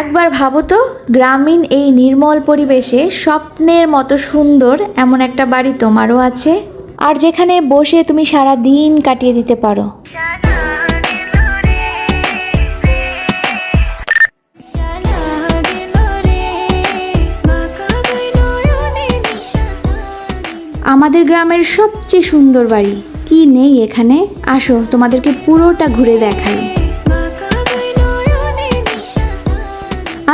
একবার ভাবো তো, গ্রামীণ এই নির্মল পরিবেশে স্বপ্নের মতো সুন্দর এমন একটা বাড়ি তোমারও আছে? আর যেখানে বসে তুমি সারা দিন কাটিয়ে দিতে পারো। আমাদের গ্রামের সবচেয়ে সুন্দর বাড়ি। কি নেই এখানে? আসো, তোমাদেরকে পুরোটা ঘুরে দেখাই।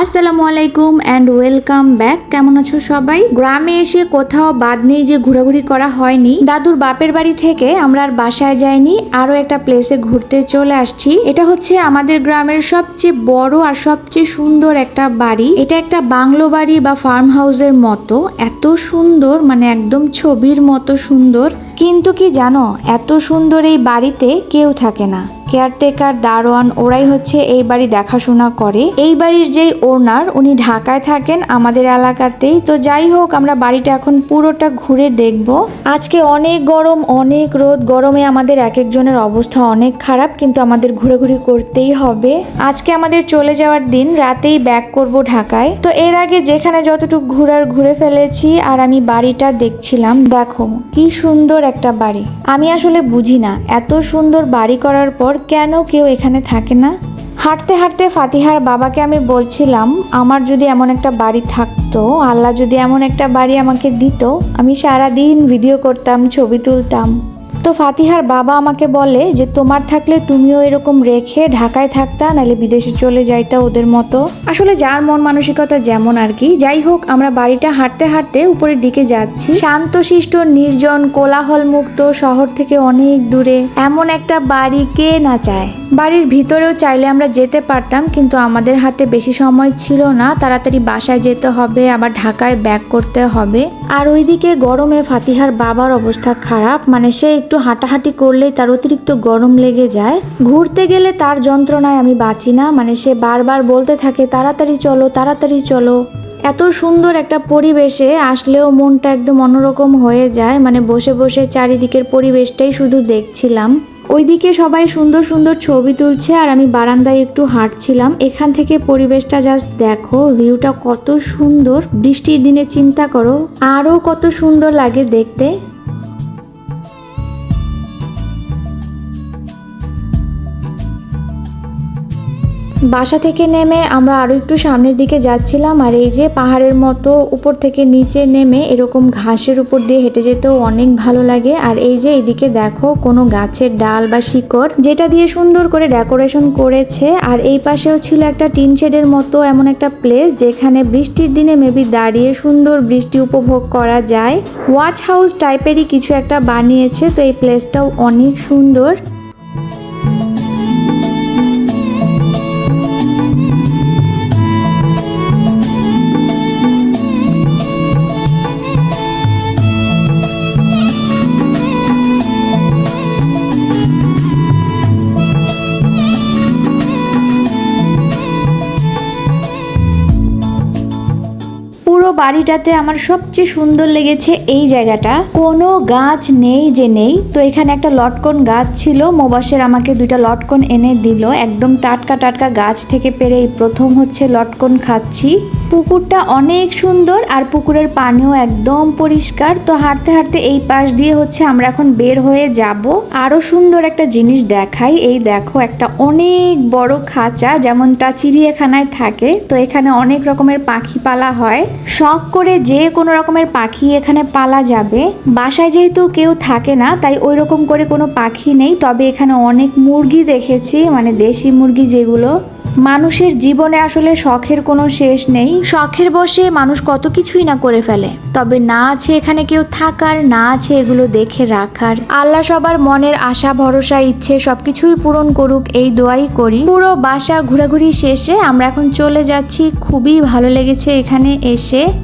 আসসালামু আলাইকুম অ্যান্ড ওয়েলকাম ব্যাক কেমন আছো সবাই? গ্রামে এসে কোথাও বাদ নেই যে ঘোরাঘুরি করা হয়নি। দাদুর বাপের বাড়ি থেকে আমরা আর বাসায় যাইনি আরও একটা প্লেসে ঘুরতে চলে আসছি। এটা হচ্ছে আমাদের গ্রামের সবচেয়ে বড় আর সবচেয়ে সুন্দর একটা বাড়ি। এটা একটা বাংলো বাড়ি বা ফার্ম হাউসের মতো। এত সুন্দর মানে একদম ছবির মতো সুন্দর। কিন্তু কি জানো, এত সুন্দর এই বাড়িতে কেউ থাকে না। কেয়ারটেকার দারোয়ান ওরাই হচ্ছে এই বাড়ি দেখাশোনা করে। এই বাড়ির যেই ওনার, উনি ঢাকায় থাকেন আমাদের এলাকাতেই। তো যাই হোক, আমরা বাড়িটা এখন পুরোটা ঘুরে দেখব। আজকে অনেক গরম, অনেক রোদ। গরমে আমাদের এক একজনের অবস্থা অনেক খারাপ, কিন্তু আমাদের ঘুরেঘুরি করতেই হবে। আজকে আমাদের চলে যাওয়ার দিন, রাতেই ব্যাক করব ঢাকায়। তো এর আগে যেখানে যতটুকু ঘুরার ঘুরে ফেলেছি, আর আমি বাড়িটা দেখছিলাম, দেখো, কি সুন্দর একটা বাড়ি। আমি আসলে বুঝি না, এত সুন্দর বাড়ি করার পর কেন কেউ এখানে থাকে না? হাঁটতে হাঁটতে ফাতিহার বাবাকে আমি বলছিলাম, আমার যদি এমন একটা বাড়ি থাকতো, আল্লাহ যদি এমন একটা বাড়ি আমাকে দিত, আমি সারা দিন ভিডিও করতাম, ছবি তুলতাম। তো ফাতিহার বাবা আমাকে বলে যে, তোমার থাকলে তুমিও এরকম রেখে ঢাকায় থাকতা, নাহলে বিদেশে চলে যাইতা ওদের মতো। আসলে যার মন মানসিকতা যেমন আর কি, যাই হোক, আমরা বাড়িটা হাঁটতে হাঁটতে উপরের দিকে যাচ্ছি। শান্তশিষ্ট নির্জন কোলাহল মুক্ত শহর থেকে অনেক দূরে। এমন একটা বাড়ি কে না চায়? বাড়ির ভিতরেও চাইলে আমরা যেতে পারতাম, কিন্তু আমাদের হাতে বেশি সময় ছিল না। তাড়াতাড়ি বাসায় যেতে হবে, আবার ঢাকায় ব্যাক করতে হবে। আর ওইদিকে গরমে ফাতিহার বাবার অবস্থা খারাপ মানে সে একটু হাঁটাহাঁটি করলেই তার অতিরিক্ত গরম লেগে যায়। ঘুরতে গেলে তার যন্ত্রণায় আমি বাঁচি না মানে সে বারবার বলতে থাকে, তাড়াতাড়ি চলো তাড়াতাড়ি চলো। এত সুন্দর একটা পরিবেশে আসলেও মনটা একদম অন্যরকম হয়ে যায় মানে বসে বসে চারিদিকের পরিবেশটাই শুধু দেখছিলাম। ওইদিকে সবাই সুন্দর সুন্দর ছবি তুলছে আর আমি বারান্দায় একটু হাঁটছিলাম। এখান থেকে পরিবেশটা জাস্ট দেখো, ভিউটা কত সুন্দর। বৃষ্টির দিনে চিন্তা করো আরও কত সুন্দর লাগে দেখতে। বাসা থেকে নেমে আমরা আরও একটু সামনের দিকে যাচ্ছিলাম, আর এই যে পাহাড়ের মতো উপর থেকে নিচে নেমে এরকম ঘাসের উপর দিয়ে হেঁটে যেতেও অনেক ভালো লাগে। আর এই যে এইদিকে দেখো কোনো গাছের ডাল বা শিকড়, যেটা দিয়ে সুন্দর করে ডেকোরেশন করেছে। আর এই পাশেও ছিল একটা টিন শেডের মতো এমন একটা প্লেস, যেখানে বৃষ্টির দিনে মেবি দাঁড়িয়ে সুন্দর বৃষ্টি উপভোগ করা যায়। ওয়াচ হাউস টাইপেরই কিছু একটা বানিয়েছে, তো এই প্লেসটাও অনেক সুন্দর। বাড়িটাতে আমার সবচেয়ে সুন্দর লেগেছে এই জায়গাটা। কোনো গাছ নেই যে নেই। তো এখানে একটা লটকন গাছ ছিল। মোবাসের আমাকে দুইটা লটকন এনে দিল। একদম টাটকা টাটকা গাছ থেকে পেরে এই প্রথম হচ্ছে লটকন খাচ্ছি। পুকুরটা অনেক সুন্দর আর পুকুরের পানিও একদম পরিষ্কার। তো হাঁটতে হাঁটতে এই পাশ দিয়ে হচ্ছে আমরা এখন বের হয়ে যাব। আরও সুন্দর একটা জিনিস দেখাই। এই দেখো একটা অনেক বড় খাঁচা যেমনটা চিড়িয়াখানায় থাকে। তো এখানে অনেক রকমের পাখি পালা হয়। শখ করে যে কোনো রকমের পাখি এখানে পালা যাবে। বাসায় যেহেতু কেউ থাকে না, তাই ওই রকম করে কোনো পাখি নেই। তবে এখানে অনেক মুরগি দেখেছি মানে দেশি মুরগি যেগুলো। মানুষের জীবনে আসলে শখের কোনো শেষ নেই। শখের বসে মানুষ কত কিছুই না করে ফেলে। তবে না আছে এখানে কেউ থাকার, না আছে এগুলো দেখে রাখার। আল্লাহ সবার মনের আশা, ভরসা, ইচ্ছে সবকিছুই পূরণ করুক, এই দোয়াই করি। পুরো বাসা ঘোরাঘুরি শেষে আমরা এখন চলে যাচ্ছি। খুবই ভালো লেগেছে এখানে এসে।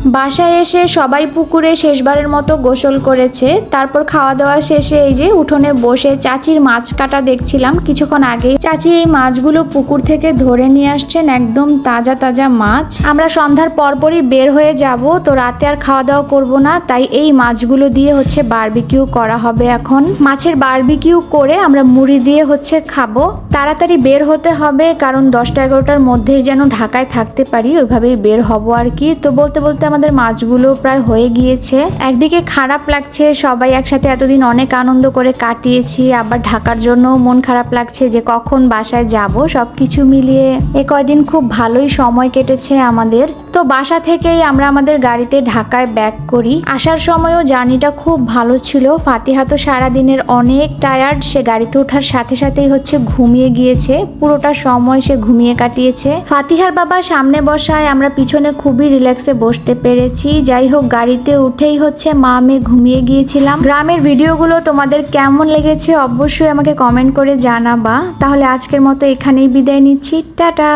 বাসায় এসে সবাই পুকুরে শেষবারের মতো গোসল করেছে। তারপর খাওয়া দাওয়া শেষে এই যে উঠোনে বসে চাচির মাছ কাটা দেখছিলাম কিছুক্ষণ আগে চাচি এই মাছগুলো পুকুর থেকে ধরে নিয়ে আসছেন একদম তাজা তাজা মাছ। আমরা সন্ধ্যার পরপরই বের হয়ে যাব, তো রাতে আর খাওয়া দাওয়া করব না, তাই এই মাছগুলো দিয়ে হচ্ছে বারবিকিউ করা হবে এখন। মাছের বারবিকিউ করে আমরা মুড়ি দিয়ে হচ্ছে খাব। তাড়াতাড়ি বের হতে হবে, কারণ দশটা এগারোটার মধ্যেই যেন ঢাকায় থাকতে পারি, ওইভাবেই বের হব আর কি। তো বলতে বলতে আমাদের মাছগুলো প্রায় হয়ে গিয়েছে। একদিকে খারাপ লাগছে, সবাই একসাথে এতদিন অনেক আনন্দ করে কাটিয়েছি, আবার ঢাকার জন্য মন খারাপ লাগছে যে কখন বাসায় যাব। সবকিছু মিলিয়ে এ কয়দিন খুব ভালোই সময় কেটেছে আমাদের। তো বাসা থেকেই আমরা আমাদের গাড়িতে ঢাকায় ব্যাক করি। আসার সময়ও জার্নিটা খুব ভালো ছিল। ফাতিহা তো সারাদিনের অনেক টায়ার্ড সে গাড়িতে ওঠার সাথে সাথেই হচ্ছে ঘুমিয়ে গিয়েছে। পুরোটা সময় সে ঘুমিয়ে কাটিয়েছে। ফাতিহার বাবা সামনে বসায়, আমরা পিছনে খুবই রিল্যাক্সে বসতে পেরেছি। যাই হোক গাড়িতে উঠেই হচ্ছে মা, আমি ঘুমিয়ে গিয়েছিলাম। গ্রামের ভিডিওগুলো তোমাদের কেমন লেগেছে অবশ্যই আমাকে কমেন্ট করে জানাবা। তাহলে আজকের মতো এখানেই বিদায় নিচ্ছি। টাটা!